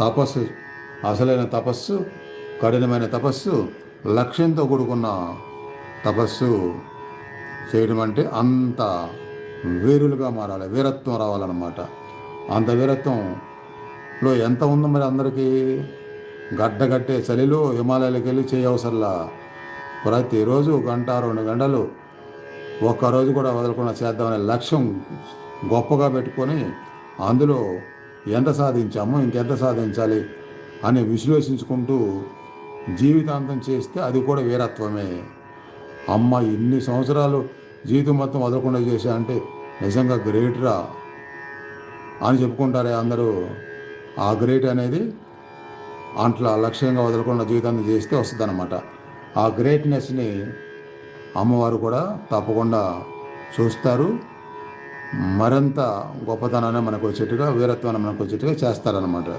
తపస్సు అసలైన తపస్సు కఠినమైన తపస్సు లక్ష్యంతో కూడుకున్న తపస్సు చేయడం అంటే అంత వీరులుగా మారాలి వీరత్వం రావాలన్నమాట. అంత వీరత్వంలో ఎంత ఉందో మరి అందరికీ గడ్డగట్టే చలిలో హిమాలయాలకు వెళ్ళి చేయవసరలా ప్రతిరోజు గంట రెండు గంటలు ఒక్కరోజు కూడా వదలకుండా చేద్దామనే లక్ష్యం గొప్పగా పెట్టుకొని అందులో ఎంత సాధించాము ఇంకెంత సాధించాలి అని విశ్లేషించుకుంటూ జీవితాంతం చేస్తే అది కూడా వీరత్వమే. అమ్మ ఇన్ని సంవత్సరాలు జీవితం మొత్తం వదలకుండా చేశా అంటే నిజంగా గ్రేట్రా అని చెప్పుకుంటారే అందరూ. ఆ గ్రేట్ అనేది అంట్లో లక్ష్యంగా వదలకుండా జీవితాన్ని చేస్తే వస్తుందన్నమాట. ఆ గ్రేట్నెస్ని అమ్మవారు కూడా తప్పకుండా చూస్తారు. మరింత గొప్పతనాన్ని మనకు వచ్చేట్టుగా వీరత్వాన్ని మనకు వచ్చేట్టుగా చేస్తారనమాట